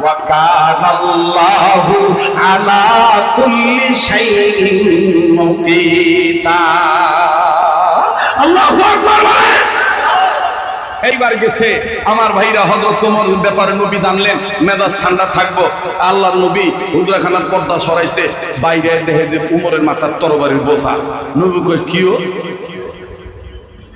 وكان الله على كل شيء مقيتا আল্লাহু আকবার বলেন এইবার গেছে আমার ভাইরা হজরত তোমার ব্যাপারে নবী জানলেন মেজাজ ঠান্ডা থাকবো আল্লাহর নবী হুজরাখানার পর্দা সরাইছে বাইরে দেখে যে উমরের মাথার তরবারির বোঝা নবী কয় কিও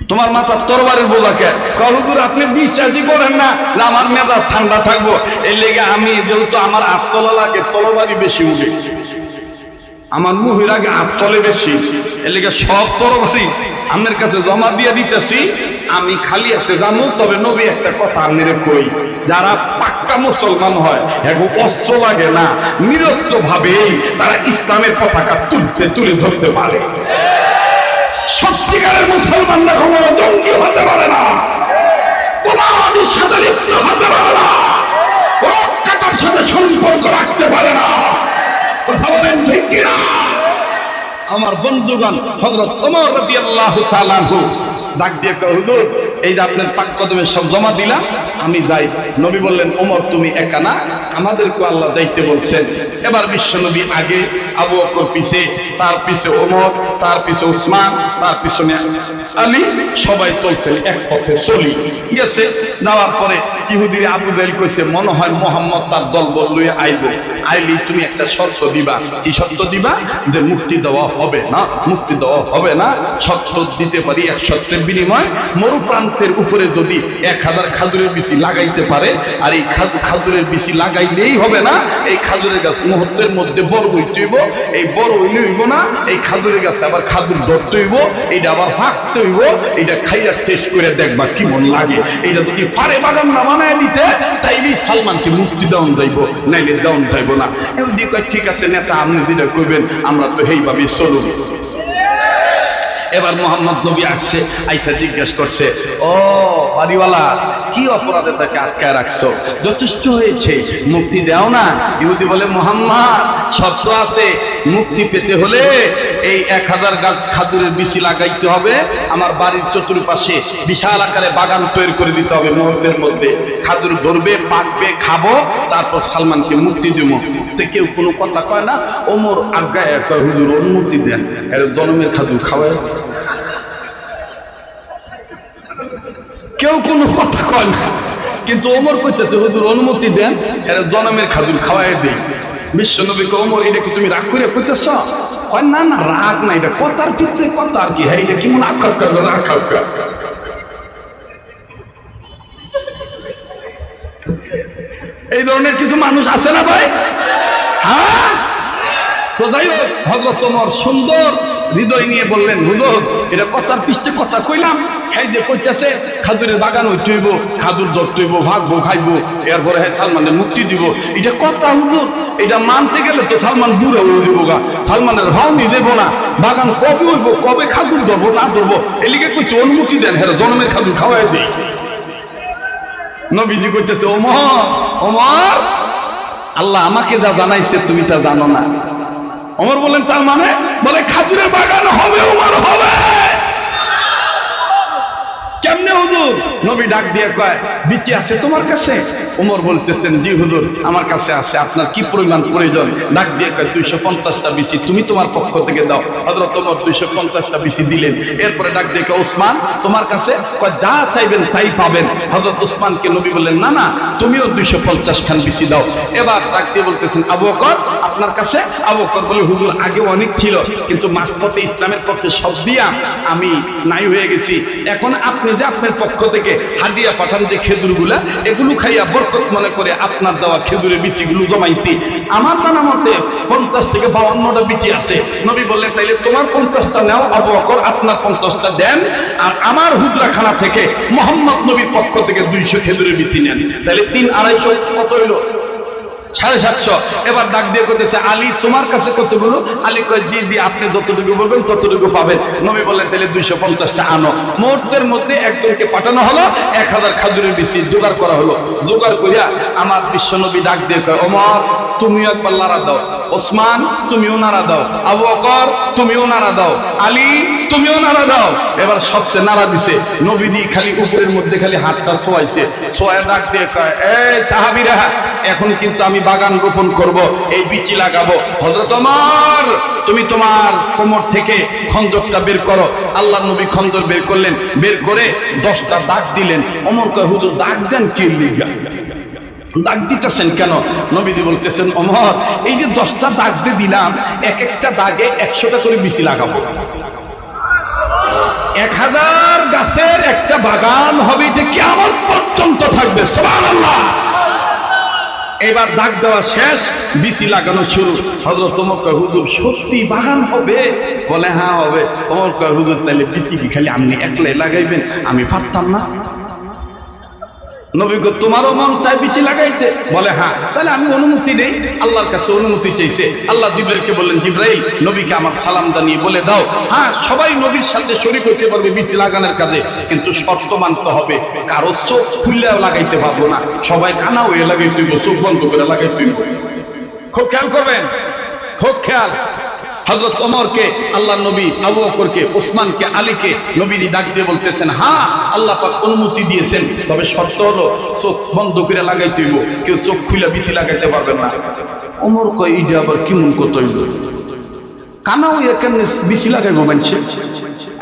তোমার মাথার তরবারির বোঝা কে? কয়, আপনি বিশ্বাসই করেন না আমার মেজাজ ঠান্ডা থাকব? এর লেগে আমি যেহেতু আমার আটতলা লাগে তরবারি বেশি উঠে। আমার মুহির আগে চলে বেশি। এর লেগে সব তরবারি আপনার কাছে জমা দিয়ে দিতেছি। আমি খালি হাতে জানো তবে নবী একটা কথা আপনার কই যারা পাক্কা মুসলমান হয় এখন অস্ত্র লাগে না নিরস্ত্র ভাবেই তারা ইসলামের পতাকা তুলতে তুলে ধরতে পারে। সত্যিকারের মুসলমানরা কখনো জঙ্গি হতে পারে না। বোমাবাদীর সাথে লিপ্ত হতে পারে না। রক্ষাটার সাথে সম্পর্ক রাখতে পারে না। কথা বলেন ঠিক কিনা? আমার বন্ধুগণ হজরত ওমর রাদিয়াল্লাহু আল্লাহ ডাক দিয়ে হুজুর, এই যে আপনার পাক কদমে সব জমা দিলাম, আমি যাই। নবী বললেন, ওমর, তুমি একা না আমাদেরকে আল্লাহ যাইতে বলছেন। এবার বিশ্ব নবী আগে আবু বকর পিছে, তার পিছে ওমর, তার পিছে উসমান তার পিছনে আলী, সবাই চলছেন এক পথে, চলি। গেছে, যাওয়ার পরে ইহুদির আবু জাইল কইছে, মনে হয় মোহাম্মদ তার দল বল লইয়া আইব। আইলি, তুমি একটা শর্ত দিবা। কি শর্ত দিবা? যে মুক্তি দেওয়া হবে না, মুক্তি দেওয়া হবে না, শর্ত দিতে পারি এক শর্তের বিনিময় মরু প্রান্তের উপরে যদি এক হাজার খাজুরের বিচি লাগাইতে পারে আর এই খাজু- খাজুরের বিচি লাগাইলেই হবে না এই খাজুরের গাছ মুহূর্তের মধ্যে বড় হইতে হইব এই বড় হইলে হইব না এই খাজুরের গাছে আবার খাজুর ধরতে হইব এইটা আবার ফাঁকতে হইব এইটা খাইয়া টেস্ট করে দেখবা কেমন লাগে। এটা যদি পারে বাগান না বানায় দিতে তাইলেই সালমানকে মুক্তি দেওয়ান যাইব নাইলে দেওয়ান যাইব না। এও দিয়ে কয়, ঠিক আছে নেতা আপনি যেটা কইবেন আমরা তো এইভাবে চলুন। এবার মোহাম্মদ নবী আসছে আইসা জিজ্ঞেস করছে ও বাড়িওয়ালা কি অপরাধে তাকে আটকায় রাখছো? যথেষ্ট হয়েছে। মুক্তি দাও না। ইহুদি বলে, মোহাম্মদ, শর্ত আছে। মুক্তি পেতে হলে এই এক হাজার গাছ খাজুরের বিচি লাগাইতে হবে। আমার বাড়ির চতুর্পাশে বিশাল আকারে বাগান তৈরি করে দিতে হবে মুহূর্তের মধ্যে। খাজুর ধরবে পাকবে, খাব, তারপর সালমানকে মুক্তি দেবো। তো কেউ কোনো কথা কয় না? ওমর আজ্ঞায় হুজুর অনুমতি দেন। এর জন্মের খাজুর খাওয়ায় কেউ কোনো কথা কয় না। কিন্তু ওমর কইতেছে, হুজুর, অনুমতি দেন, এর জনমের খাজুর খাওয়াই বিশ্ব নবীকে ওমর, এটা কি তুমি রাগ করে কইতেছ? কয়, না না, রাগ না, এটা কথার ভিতরে কথা আর কি হ্যাঁ এটা কি মনে আকার করবে রাগ এই ধরনের কিছু মানুষ আছে না ভাই? হ্যাঁ? তো যাই হোক তোমার সুন্দর হৃদয় নিয়ে বললেন, হুজুর, এটা কথার পৃষ্ঠে কথা কইলাম। এই যে কইতেছে খাজুরের বাগান হইতে হইব খাজুর ধরতে হইব, ভাগবো, খাইবো, এরপরে হ্যাঁ সালমানের মুক্তি দিব। এটা কথা, হুজুর, এটা মানতে গেলে তো সালমান দূরে হয়ে যাব গা। সালমানের ভাও যাব না, বাগান কবে হইব, কবে খাজুর ধরবো, না ধরবো? এলিগে কইছে, অনুমতি দেন হ্যাঁ জন্মের খাজুর খাওয়াই দেই। নবীজি কইতেছে, ওমর ওমর, আল্লাহ আমাকে যা জানাইছে তুমি তা জানো না। ওমর বললেন তার মানে বলে খাজুরের বাগান হবে উমর হবে। কেমনে হুজুর? নবী ডাক দিয়ে কয়, বিচি আছে তোমার কাছে? ওমর বলতেছেন, জি হুজুর, আমার কাছে আছে, আপনার কি পরিমাণ প্রয়োজন? ডাক দিয়ে কয়, দুইশো পঞ্চাশটা বিচি তুমি তোমার পক্ষ থেকে দাও। হজরত ওমর দুইশো পঞ্চাশটা বিচি দিলেন। এরপরে ডাক দিয়ে কয়, ওসমান, তোমার কাছে? কয়, যা চাইবেন তাই পাবেন। হজরত ওসমানকে নবী বললেন, না না, তুমিও দুইশো পঞ্চাশ খান বিচি দাও। এবার ডাক দিয়ে বলতেছেন, আবু বকর, আপনার কাছে? আবু বকর বলে, হুজুর, আগে অনেক ছিল, কিন্তু মাঝপথে ইসলামের পক্ষে সব দিয়া আমি নাই হয়ে গেছি। এখন আপনি যে আপনার পক্ষ থেকে হাদিয়া পাঠান যে খেজুরগুলা, এগুলো খাইয়া বরকত মনে করে আপনার দেওয়া খেজুরের বিচিগুলো জমাইছি। আমার জানা মতে পঞ্চাশ থেকে বাউান্নটা বিচি আছে। নবী বললেন, তাইলে তোমার পঞ্চাশটা নেও আবু বকর আপনার পঞ্চাশটা দেন আর আমার হুজরাখানা থেকে মোহাম্মদ নবীর পক্ষ থেকে দুইশো খেজুরের বিচি নেন। তাহলে তিন আড়াইশো কত হইল? সাড়ে সাতশো। এবার ডাক দিয়ে করতেছে আলী, তোমার কাছে কতগুলো? আলী কয় দি দি আপনি যতটুকু বলবেন, ততটুকু পাবেন। নবী বললেন, তাহলে দুইশো পঞ্চাশটা আনো। মুহূর্তের মধ্যে একজনকে পাঠানো হলো, এক হাজার খাজুরের বেশি জোগাড় করা হলো। জোগাড় করিয়া আমার বিশ্ব নবী ডাক দিয়ে কয়, ওমর, তুমিও একবার নাড়া দাও। ওসমান, তুমিও নাড়া দাও। আবু অকর তুমিও নাড়া দাও। আলী, তুমিও নাড়া দাও। এবার সবচেয়ে নাড়া দিছে। নবীজি খালি উপরের মধ্যে খালি হাতটা ছোয়াইছে। ছোয়া ডাক দিয়ে কয়, এই সাহাবীরা, এখন কিন্তু আমি বাগান রোপণ করব, এই বিচি লাগাবো। হযরত ওমর, তুমি তোমার কোমর থেকে খন্দকটা বের করো। আল্লাহ নবী খন্দক বের করলেন, বের করে দশটা দাগ দিলেন। ওমর কয়, হুজুর, দাগ দেন কি লিগা? দাগ দিতেছেন কেন? নবীজি বলতেছেন, ওমর, এই যে দশটা দাগ যে দিলাম এক একটা দাগে একশোটা করে বিচি লাগাবো। এক হাজার গাছের একটা বাগান হবে, এটা কেমন পর্যন্ত থাকবে। সুবহানাল্লাহ! এবার দাগ দেওয়া শেষ বিচি লাগানো শুরু। হজরত তোমার হুজুর সত্যি বাগান হবে? বলে হ্যাঁ হবে। তোমার হুজুর তাহলে বিচি কি খালি আপনি একলাই লাগাইবেন? আমি পারতাম না। নবী গো, তোমারও মন চায় বিচি লাগাইতে। বলে হ্যাঁ তাহলে আমি অনুমতি নেই। আল্লাহর কাছে অনুমতি চাইছে। আল্লাহ জিব্রাইলকে বললেন, জিব্রাইল, নবীকে আমার সালাম জানিয়ে বলে দাও। হ্যাঁ সবাই নবীর সাথে শরীক হতে পারবে বিচি লাগানোর কাজে। কিন্তু শর্ত মানতে হবে, কারও চোখ খুললেও লাগাইতে পারব না। সবাই কানা হয়ে লাগাইতে হইব, চোখ বন্ধ করে লাগাইতে হইব। খুব খেয়াল করবেন, খুব খেয়াল। হজরত ওমরকে আল্লাহ নবী আবু বকরকে, ওসমানকে, আলীকে নবীজি ডাক দিয়ে বলতেছেন হ্যাঁ আল্লাহ পাক অনুমতি দিয়েছেন। তবে শর্ত হলো, চোখ বন্ধ করে লাগাইতে হইব। কেউ চোখ খুলে বিচি লাগাইতে পারবেন না। ওমর কয় এইটা আবার কেমন কত হইল কানাও কেমনে বিচি লাগাইবো মানছে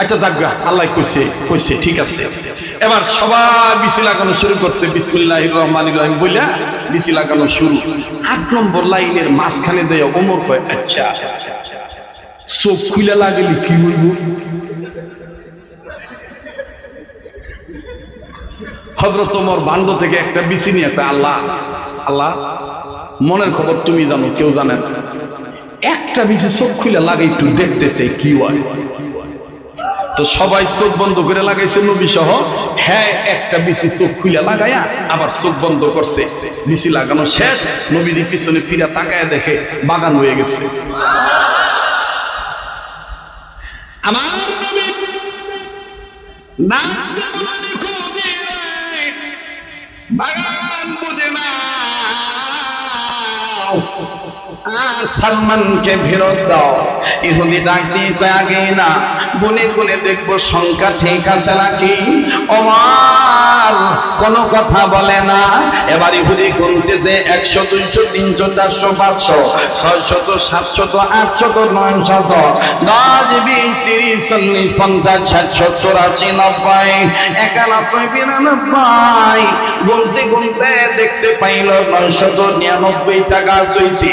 আচ্ছা যাগা আল্লাহ কইছে কইছে, ঠিক আছে। এবার সবাই বিচি লাগানো শুরু করতে বিসমিল্লাহ রহমান রহিম বইলা বিচি লাগানো শুরু। আট নম্বর লাইনের মাঝখানে দেয় ওমর কয় আচ্ছা চোখ খুলে লাগলে কি হইব? হজরত তোমার বান্ড থেকে একটা বিচি নিয়ে আল্লাহ আল্লাহ, মনের খবর তুমি জানো, কেউ জানে না। একটা বিচি চোখ খুলে লাগে, একটু দেখতেছে কি হয়। তো সবাই চোখ বন্ধ করে লাগাইছে নবী সহ হ্যাঁ একটা বিচি চোখ খুলে লাগাইয়া আবার চোখ বন্ধ করছে। বিচি লাগানো শেষ নবীর পিছনে ফিরে তাকায় দেখে বাগান হয়ে গেছে। আমার নবী বাগান বুঝে না আর সালমানকে ফেরত দাও। ইহুদি ডাক দিয়ে কয়, আগে না গুনে গুনে দেখব সংখ্যা ঠিক আছে নাকি? ওমার কোনো কথা বলে না। এবার ইহুদি গুনতেছে একশো, দুইশো, তিনশো, চারশো, পাঁচশো ছয়শত সাতশত আটশত নয়শত দশ, বিশ, তিরিশ, চল্লিশ, পঞ্চাশ ষাট সত্তর নব্বই, একানব্বই, বিরানব্বই, গুনতে গুনতে দেখতে পাইল নয়শত নিরানব্বই টাকা চইছি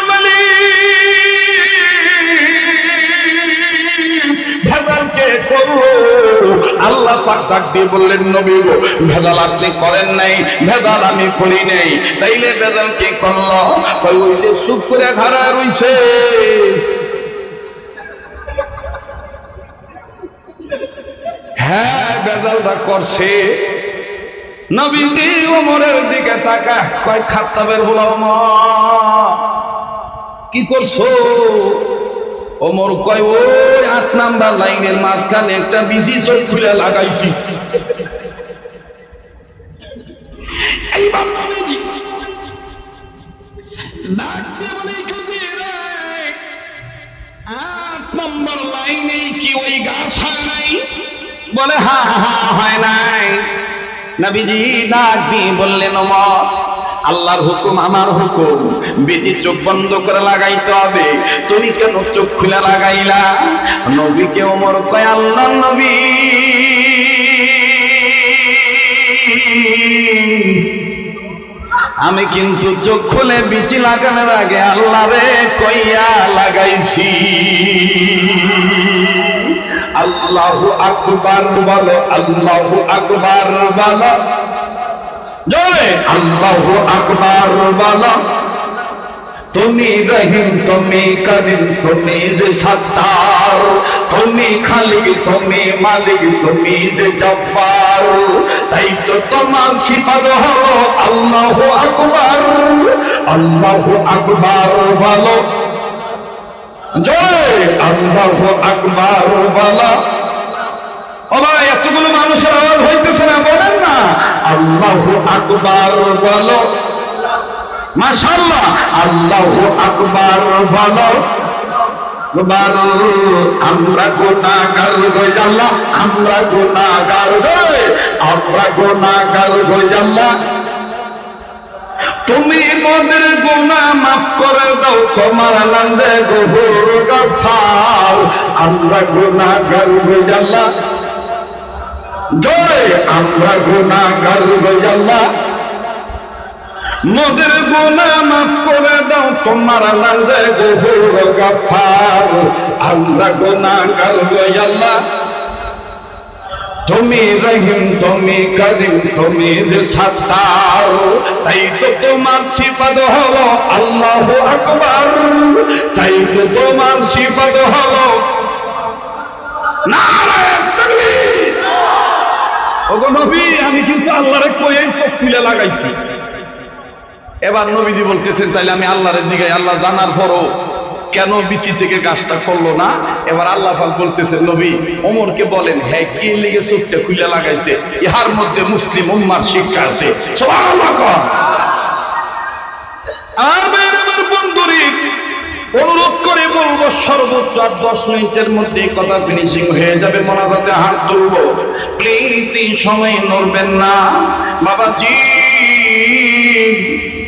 করব আল্লাহ পাক ডাক দিয়ে বললেন, নবী গো ভেদাল আপনি করেন নাই ভেদাল আমি করি নাই। তাইলে ভেদাল কি করল? ওই যে হ্যাঁ করছে। দিকে কয়, খাত্তাবের বলা কি করছ? ওমর কয় ওই আট নাম্বার লাইনের মাঝখানে একটা বিজি চোখ খুলে লাগাইছি। বলে, "খুদিরে, আট নম্বর লাইনে কি ওই গাছ হয় নাই। নবীজি ডাক দিয়ে বললেন ওমর আল্লাহর হুকুম, আমার হুকুম। বেজি চোখ বন্ধ করে লাগাইতে হবে। তুমি কেন চোখ খুলে লাগাইলা? নবীকে ওমর কয়, আল্লাহ নবী। আমি কিন্তু চোখ খুলে বিচি লাগানোর আগে আল্লাহ রে কইয়া লাগাইছি। আল্লাহু আকবার বলো, আল্লাহু আকবার বলো। তুমি রহিম, তুমি করিম, তুমি যে সত্তার তুমি খালিক তুমি মালিক, তুমি যে জব্বার। তাই তো তোমার সিফাত হলো আল্লাহ আকবার। আল্লাহ আকবার বলো। জয় আল্লাহ আকবার বলো। ভাই, এতগুলো মানুষের আওয়াজ হইতেছে না, বলেন না। আল্লাহ আকবার বলো। মাশাআল্লাহ, আল্লাহ আকবার বলো। আমরা গুনাহগার হয়ে আল্লাহ, আমরা গুনাহগার রে আমরা গুনাহগার হয়ে আল্লাহ। তুমি মোদের গুনাহ মাফ করে দাও, তোমার আনন্দে গফুর গফার। আমরা গুনাহগার হয়ে আল্লাহ। জয়, আমরা হয়ে আল্লাহ। মোদের গুনাহ মাফ করে দাও, তোমার আমরা হয়ে আল্লাহ। তুমি রহিম, তুমি করিম, তুমি যে সত্তার। তাই তো তোমার সিফাত হলো আল্লাহ আকবার। তাই তো তোমার সিফাত হলো। ওগো নবী, আমি কিন্তু আল্লাহরে কই চোখ তুলে লাগাইছি। এবার নবীজি বলতেছেন আমি আল্লাহরে জিগাই, আল্লাহ জানার পরও কেন বিচি থেকে গাছটা করল না? এবার আল্লাহ পাক বলতেছেন, নবী, ওমরকে বলেন হ্যাঁ কি লিগে চোখটা খুলে লাগাইছে? ইহার মধ্যে মুসলিম উম্মার শিক্ষা আছে। আর আমার বন্ধুরি অনুরোধ করে বলব, সর্বোচ্চ আর দশ মিনিটের মধ্যে কথা ফিনিশিং হয়ে যাবে, মোনাজাতে হাত তুলবো। প্লিজ এই সময় নড়বেন না। বাবাজি,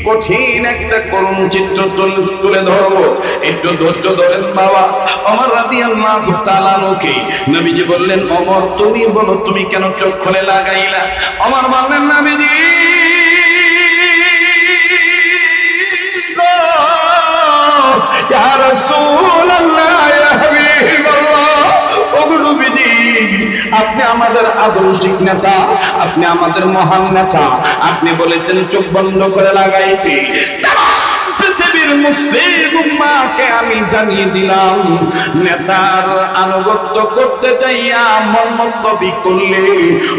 কঠিন একটা করুণ চিত্র তুল- ধরবো। একটু ধৈর্য ধরেন বাবা। আমার রাদি আল্লাহ তালানুকে নবীজি বললেন, অমর, তুমি বলো, তুমি কেন চোখ খুলে লাগাইলা? অমর বললেন নবীজি আপনি আমাদের আদর্শিক নেতা, আপনি আমাদের মহান নেতা, আপনি বলেছেন চোখ বন্ধ করে লাগাইতে। পৃথিবীর আমি জানিয়ে দিলাম, নেতার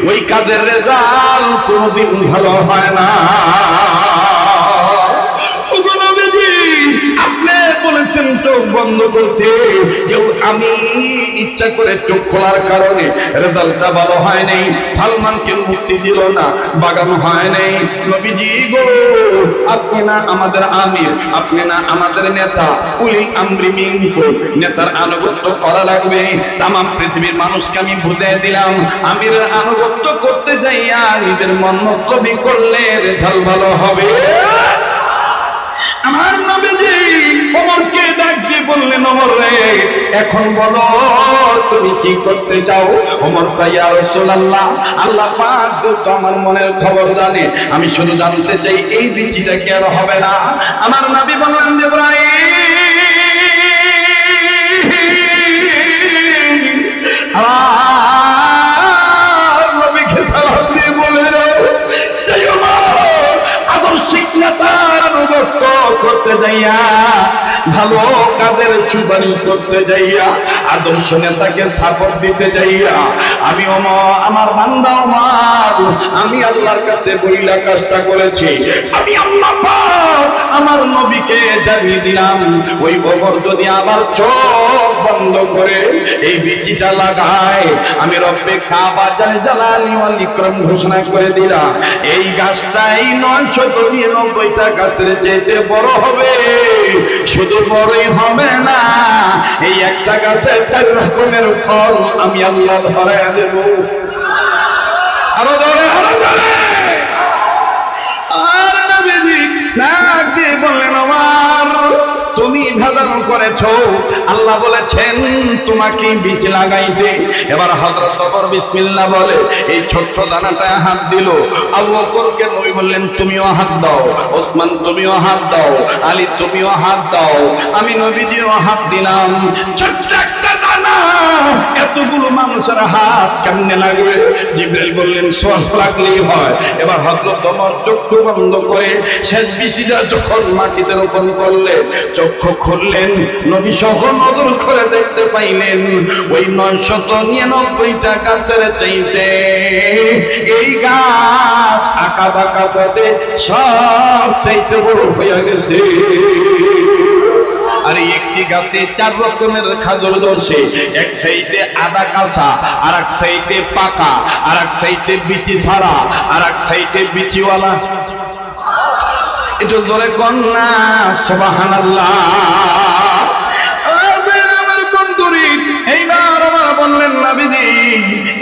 ওই কাজের কোনোদিন ভালো হয় না। চোখ বন্ধ করতে। যে আমি ইচ্ছা করে চোখ খোলার কারণে রেজাল্টটা ভালো হয় নাই। সালমানকে মুক্তি দিল না, বাগান হয় নাই। নবীজি গো, আপনি না আমাদের আমির, আপনি না আমাদের নেতা। উলিল আমরি মিনকুম নেতার আনুগত্য করা লাগবে। তাম পৃথিবীর মানুষকে আমি বুঝিয়ে দিলাম, আমিরের আনুগত্য করতে যাইয়া নিজের মন মতলবি করলে রেজাল্ট ভালো হবে। আমার নবীজি ওমরকে ডাক দিয়ে বললেন, ওমর রে, এখন বলো, তুমি কি করতে চাও? ওমর কাইয়া রাসূলুল্লাহ, আল্লাহ পাক যেহেতু আমার মনের খবর জানে, আমি শুধু জানতে চাই, এই বৃষ্টিটা কি আর হবে না? আমার নবী বললেন যে ইব্রাহিম আমার করতে যাইয়া, ভালো কাজের সুপারি করতে যাইয়া, আদর্শ নেতাকে সাপোর্ট দিতে যাইয়া, আমি আমার বান্দা আমার আমি আল্লাহর কাছে বইলা কাজটা করেছি। আমি আল্লাহ আমার নবীকে জানিয়ে দিলাম, ওই ওমর যদি আবার চোখ বন্ধ করে এই বিচিটা লাগায়। আমি রব্বে কাবা জাল জালালি ওয়াল ইকরাম ঘোষণা করে দিলাম। এই গাছটা এই নয়শত নিরানব্বইটা গাছের যেতে বড় হবে। শুধু বড়ই হবে না, এই একটা গাছের চার রকমের ফল আমি আল্লাহ ধরে দেব। আরও নবীজি নাক দিয়ে বললেন, আমার তুমি ভেজাল করেছ। আল্লাহ বলেছেন, তোমাকে বীজ লাগাইতে। এবার হযরত ওমর বিসমিল্লাহ বলে, এই ছোট্ট দানাটা হাত দিল। আবু বকরকে নবী বললেন, তুমিও হাত দাও। ওসমান, তুমিও হাত দাও। আলী, তুমিও হাত দাও। আমি নবীজিও হাত দিলাম। ছোট্ট এতগুলো মানুষের হাত কেমনে লাগবে? জিব্রাইল বললেন শ্বাস লাগলেই হয়। এবার হযরত ওমর চক্ষু বন্ধ করে শেষ বিচিটা যখন মাটিতে রোপণ করলেন, চক্ষু খুললেন নবী সহ নজর করে দেখতে পাইলেন, ওই নয়শত নিরানব্বইটা গাছের চাইতে এই গাছ আঁকা বাঁকা পথে সব চাইতে বড় হয়ে গেছে। একটি গাছে চার রকমের খাজর ধরছে। এক সাইডে আদা কাঁচা আর এক সাইডে পাকা আর এক সাইডে বিচি ছাড়া আর এক সাইডে বিচিওয়ালা এটা জোরে কন্যা সবাহান আমার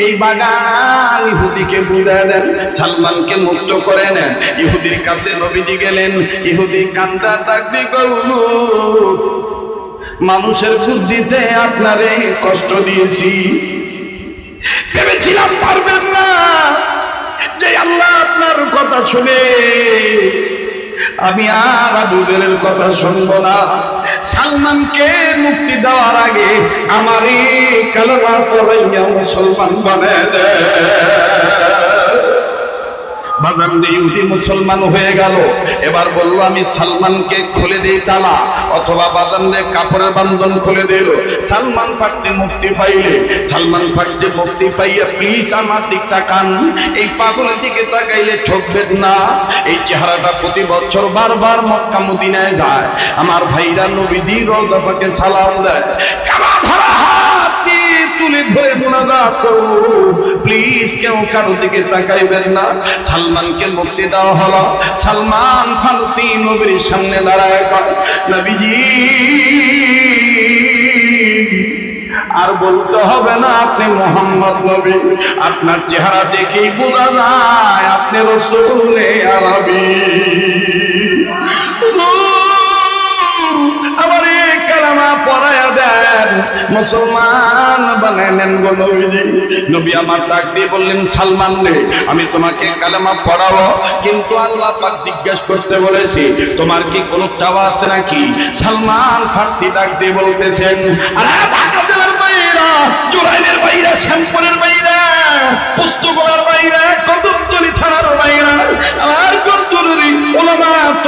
এই বাগান ইহুদিকে বুঝায় দেন সালমানকে মুক্ত করে নেন। ইহুদির কাছে নবীজি গেলেন ইহুদি কান্দা ডাকতে গৌরু। মানুষের বুদ্ধিতে আপনারে কষ্ট দিয়েছি। ভেবেছিলাম পারবেন না যে আল্লাহ আপনার কথা শুনে আমি আর আবুদের কথা শুনব না। সালমানকে মুক্তি দেওয়ার আগে আমার এই কালমা মুসলমান বানায় ইহুদি মুসলমান হয়ে গেল। এবার আমি সালমানকে খুলে দিই তালা অথবা কাপড়ের খুলে দিল। সালমান পাইলে। সালমান পাইয়া আমার এই না। এই চেহারাটা প্রতি বছর বারবার মক্কা মদিনায় যায়। আমার ভাইরা নবীজি সালাম দিয়ে। তুলে ধরে প্লিজ কেউ কারও দিকে তাকাইবেন না। সালমানকে মুক্তি দেওয়া হলো। সালমান ফান্সি নবীর সামনে দাঁড়ায় নবীজি, আর বলতে হবে না, আপনি মোহাম্মদ নবী। আপনার চেহারা দেখেই বোঝা যায়, আপনি রসুলে আরবি। পড়ায়া আমি তোমাকে কালামা পড়াবো, কিন্তু আল্লাহ পাক জিজ্ঞেস করতে বলেছি, তোমার কি কোনো চাওয়া আছে নাকি? সালমান ফার্সি ডাক দিয়ে বলতেছেন, আরে ঢাকা জেলার বাইরা জোরাইনের বাইরা, শ্যামপুরের বাইরা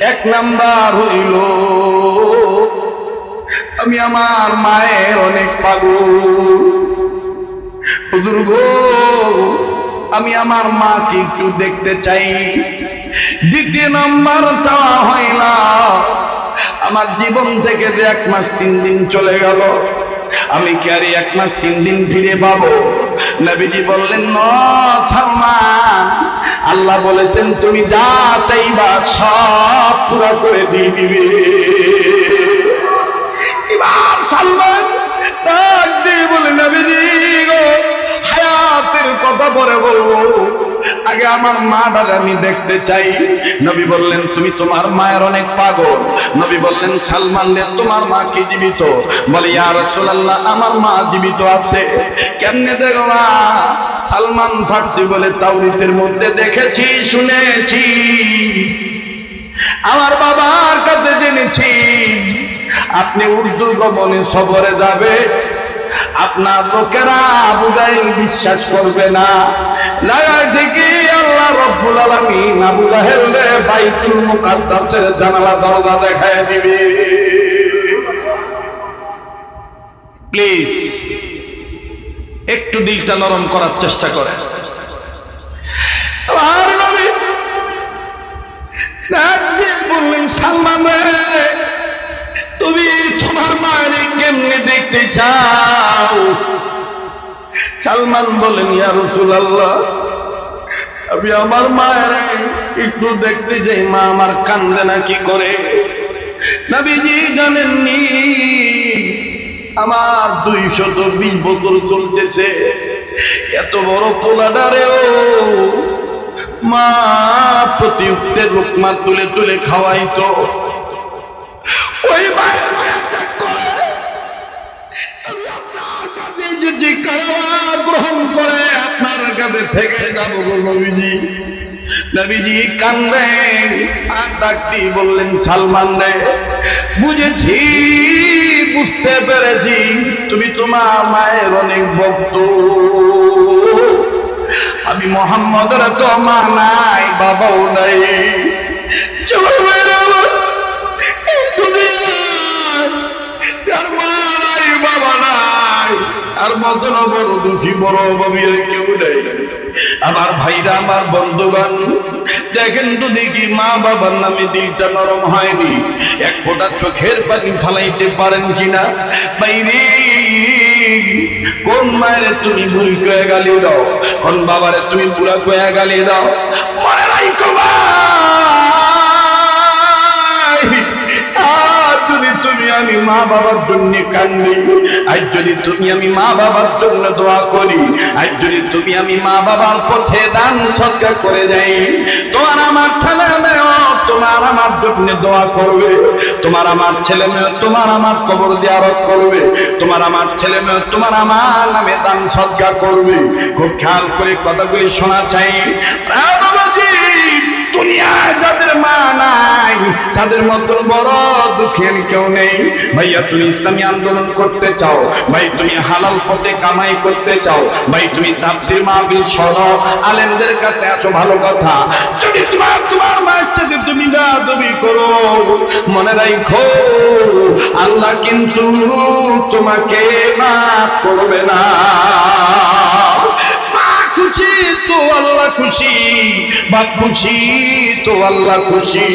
এক নাম্বার হইল, আমি আমার মায়ের অনেক পাগল। হুজুর আমি আমার মাকে একটু দেখতে চাই। দ্বিতীয় নাম্বার চাওয়া হয় না। আমার জীবন থেকে যে এক মাস তিন দিন চলে গেল, আমি কি আর এক মাস তিন দিন ফিরে পাবো? নবীজি বললেন ন সালমান আল্লাহ বলেছেন, তুমি যা চাইবা সব পুরা করে দিয়ে দিবে। সালমান কথা পরে আগে আমার মাটার আমি দেখতে চাই। নবী বললেন, তুমি তোমার মায়ের অনেক পাগল। নবী বললেন, সালমান তোমার মা কি জীবিত? বলে আমার মা জীবিত আছে। কেমনে দেখো মা? সালমান ফার্সি বলে তাওরিতের মধ্যে দেখেছি, শুনেছি। আমার বাবার কাছে জেনেছি। আপনি উর্দু গমনে সফরে যাবে। আপনার লোকেরা বুঝাই বিশ্বাস করবে না। জায়গায় থেকে আল্লাহ রব্বুল আলামিন আবু জাহেল বাইতুল মুকাদ্দাসের জানালা দরজা দেখায় দিবে। প্লিজ। একটু দিলটা নরম করার চেষ্টা করে। কেমনে দেখতে চাও? সালমান বলেন মায়ের একটু দেখতে যাই, মা আমার কান্দে না কি করে? নবীজি জানেননি। আমার দুইশত বিশ বছর চলতেছে। এত বড় পোলাডারে ও। মা প্রতি উঠতে লোকমা তুলে তুলে যদি কারাগার গ্রহণ করে, আপনার কাছে থেকে নবীজি। নবীজি কান্দে আর ডাকতি বললেন, সালমান রে বুঝেছি বুঝতে পেরেছি, তুমি তোমার মায়ের অনেক ভক্ত। আমি মোহাম্মদের তো মা নাই, বাবাও নাই। কেউ নেই। আমার ভাইরা, আমার বন্ধুবান দেখেন তো দেখি মা বাবার নামে দিলটা নরম হয়নি। এক ফোটা চোখের পানি ফালাইতে পারেন কিনা? বাইরে কোন মায়ের তুমি ভুল কয়ে গালি দাও? কোন বাবারে তুমি বুড়া কয়ে গালি দাও? মনে আমি মা বাবার জন্য কান্দি। আজ যদি তুমি আমি মা বাবার জন্য দোয়া করি, আজ যদি তুমি আমি মা বাবার পথে দান সৎকার করে যাই, তোমার আমার ছেলে মেয়ে তোমার আমার জন্য দোয়া করবে। তোমার আমার ছেলে মেয়ে তোমার আমার কবর দিয়ারত করবে। তোমার আমার ছেলে মেয়ে তোমার আমার নামে দান সৎকার করবে। খুব খেয়াল করে কথাগুলি শোনা চাই। দুনিয়ায় যাদের মা তাদের মতন বড়, দুঃখের কেউ নেই। ভাইয়া, তুমি ইসলামী আন্দোলন করতে চাও। ভাই, তুমি হালাল পথে কামাই করতে চাও। ভাই, তুমি তাফসির মাহফিল শোনো আলেমদের কাছে আসো ভালো কথা। যদি তোমার তোমার মায়ের তুমি না তুমি করো, মনে রাখো, আল্লাহ কিন্তু তোমাকে মাফ করবে না। খুশি তো আল্লাহ খুশি, বাপ খুশি তো আল্লাহ খুশি।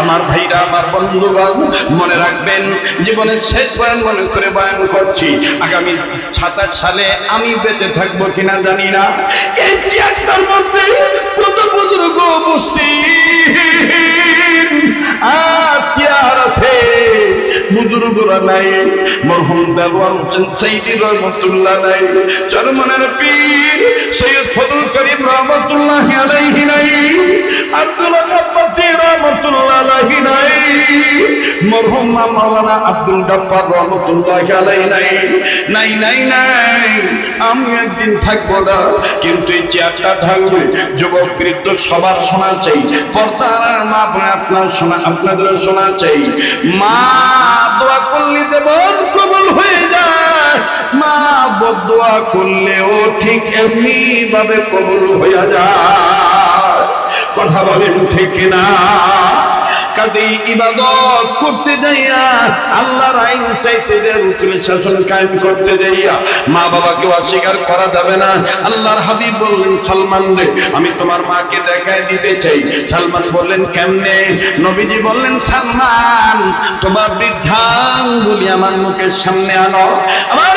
আমার ভাইরা, আমার বন্ধুগণ, মনে রাখবেন, জীবনের শেষ বয়ান মনে করে বয়ান করছি। আগামী সাতাশ সালে আমি বেঁচে থাকব কিনা জানি না। চেয়ারটার মধ্যে কত বুজুর্গ বসি আর চেয়ার আছে? বুজুর্গরা নাই, মরহুম হোসেন সাইদি রহমতুল্লাহ নাই। চরমনের পীর সৈয়দ ফজল করিম রহমতুল্লাহ আলাইহি নাই, আব্দুল আব্বাসী রহমতুল্লাহ আলাইহি নাই, মরহুম মাওলানা আব্দুল গাফফার রহমতুল্লাহ আলাইহি নাই নাই নাই নাই, আমি একদিন থাকব না, কিন্তু এই চেয়ারটা থাকবে যুবক বৃদ্ধ সবার শোনা চাই, পর্দার মা বোন আপনার শোনা আপনাদের শোনা চাই, মা দোয়া করলে দেবন কবল হয়ে যায়। মা বদুয়া করলেও ঠিক এমনি ভাবে কবল হইয়া যায়। কথা বলেন ঠিক না কাজেই ইবাদত করতে যাইয়া আল্লাহর আইন চাইতে দেয় শাসন কায়েম করতে যাইয়া মা বাবাকে অস্বীকার করা যাবে না। আল্লাহর হাবিব বললেন, সালমান রে, আমি তোমার মাকে দেখায় দিতে চাই। সালমান বললেন, কেমনে? নবীজি বললেন, সালমান, তোমার বৃদ্ধাঙ্গুলি আমার মুখের সামনে আনো। আমার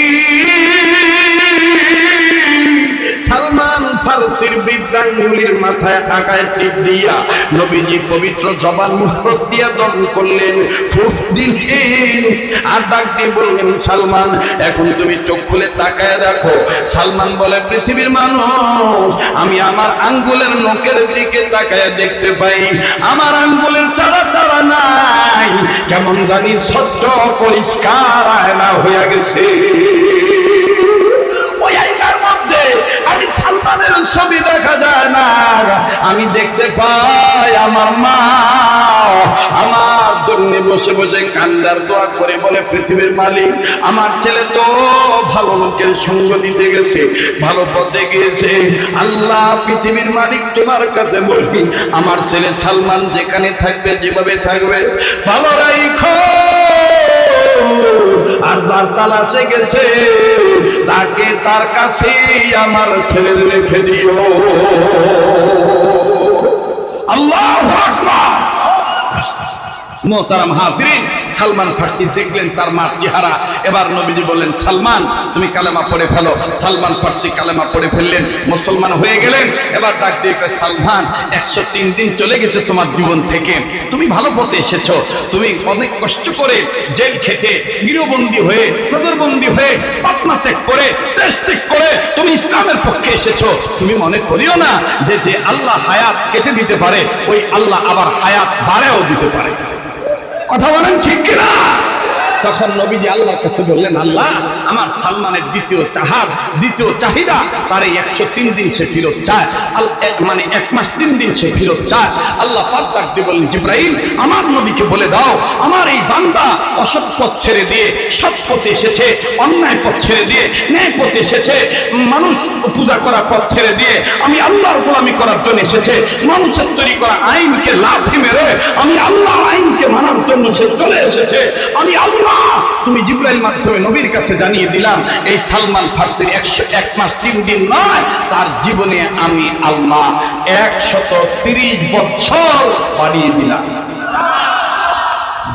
ফারসির বৃদ্ধাঙ্গুলির মাথায় আগায় টিপ দিয়া নবীজি পবিত্র জবান মুখত দিয়া দম করলেন। ফুক দিলেন আর ডাক দিয়ে বললেন, সালমান, এখন তুমি চোখ খুলে তাকায় দেখো। সালমান বলে, পৃথিবীর মানুষ, আমি আমার আঙ্গুলের নখের দিকে তাকায় দেখতে পাই। আমার আঙ্গুলের চারা চারা নাই। কেমন জানি স্বচ্ছ পরিষ্কার আয়না হয়ে গেছে। সালমানের ছবি দেখা যায় না। আমি দেখতে পাই আমার মা, আমার জন্য বসে বসে কান্দার দোয়া করে বলে, পৃথিবীর মালিক, আমার ছেলে তো ভালো লোকের সঙ্গ দিতে গেছে, ভালো পথে গিয়েছে। আল্লাহ, পৃথিবীর মালিক তোমার কাছে বলবি আমার ছেলে সালমান যেখানে থাকবে, যেভাবে থাকবে, ভালো রাইখো। আর যার তালাশে গেছে তাকে তার কাছে আমার ছেলে রেখে দিও। আল্লাহ মোহতারাম হাজরিন, সালমান ফার্সি দেখলেন তার মার চেহারা। এবার নবীজি বললেন, সালমান, তুমি কালেমা পড়ে ফেলো। সালমান ফার্সি কালেমা পড়ে ফেললেন, মুসলমান হয়ে গেলেন। এবার ডাক দিয়ে সালমান, একশো তিন দিন চলে গেছে তোমার জীবন থেকে। তুমি ভালো পথে এসেছ। তুমি অনেক কষ্ট করে জেল খেটে, গৃহবন্দী হয়ে, নজরবন্দি হয়ে পাপনা ত্যাগ করে, দেশ ত্যাগ করে তুমি ইসলামের পক্ষে এসেছ। তুমি মনে করিও না যে যে আল্লাহ হায়াত কেটে দিতে পারে, ওই আল্লাহ আবার হায়াত বাড়াও দিতে পারে। কথা বলেন ঠিক কিনা? তখন নবীজি আল্লাহর কাছে বললেন, আল্লাহ, আমার সালমানের দ্বিতীয় চাহার দ্বিতীয় চাহিদা, তার এই একশো তিন দিন সে ফিরত চায়। মানে এক মাস তিন দিন সে ফিরত চায়। আল্লাহ পাক বললেন জিব্রাহিম আমার নবীকে বলে দাও, আমার এই বান্দা অসৎ পথ ছেড়ে দিয়ে, সৎ পথে এসেছে, অন্যায় পথ ছেড়ে দিয়ে, ন্যায় পথে এসেছে, মানুষ পূজা করার পথ ছেড়ে দিয়ে, আমি আল্লাহর গোলামি করার জন্য এসেছে, মানুষের তৈরি করা আইনকে লাথি মেরে, আমি আল্লাহর আইনকে মানার জন্য সে চলে এসেছে, আমি আল্লাহ তুমি জিব্রাইল মাধ্যমে নবীর কাছে জানিয়ে দিলাম, এই সালমান ফার্সির একশো এক মাস তিন দিন নয়, তার জীবনে আমি আল্লাহ একশত তিরিশ বছর বাড়িয়ে দিলাম।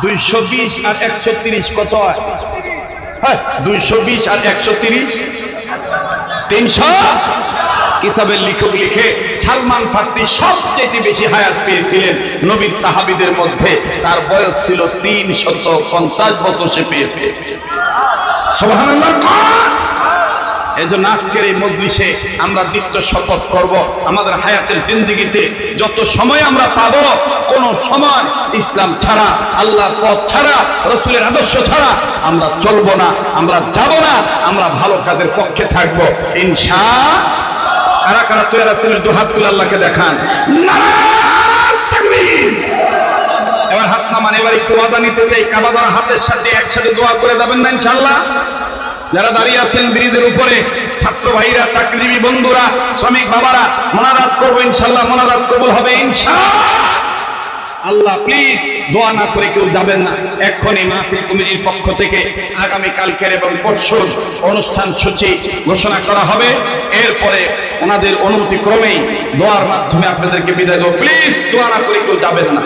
দুইশো বিশ আর একশো তিরিশ কত হয়? হ্যাঁ দুইশো বিশ আর একশো তিরিশ? তিনশো? কিতাবের লিখক লিখে সালমান ফার্সি সবচেয়ে বেশি হায়াত পেয়েছিলেন নবীর সাহাবিদের মধ্যে। তার বয়স ছিল তিন শত পঞ্চাশ বছর সে পেয়েছে। সুবহানাল্লাহ এই জন্য আজকের এই মজলিসে আমরা নিত্য শপথ করব। আমাদের হায়াতের জিন্দগিতে যত সময় আমরা পাবো, কোন সময় ইসলাম ছাড়া, আল্লাহর পথ ছাড়া, রসুলের আদর্শ ছাড়া আমরা চলবো না, আমরা যাব না, আমরা ভালো কাজের পক্ষে থাকব। ইনশা কারা কারা তৈরি ছিলেন দু হাত তুলে আল্লাহকে দেখান। এবার হাত নামান এবার একটু ওয়াদা নিতে চাই, কাবাদার হাতের সাথে একসাথে দোয়া করে দেবেন না ইনশাল্লাহ যারা দাঁড়িয়ে আছেন ব্রিজের উপরে, ছাত্র ভাইরা, চাকরিজীবী বন্ধুরা, শ্রমিক বাবারা, মোনাজাত করব ইনশাল্লাহ মোনাজাত কবুল হবে ইনশা আল্লাহ প্লিজ দোয়া না করে কেউ যাবেন না। এক্ষুনি মাহফিল কমিটির পক্ষ থেকে আগামী কালকের এবং পরশুর অনুষ্ঠান সূচি ঘোষণা করা হবে। এরপরে ওনাদের অনুমতি ক্রমেই দোয়ার মাধ্যমে আপনাদেরকে বিদায় দেবো। প্লিজ দোয়া না করে কেউ যাবেন না।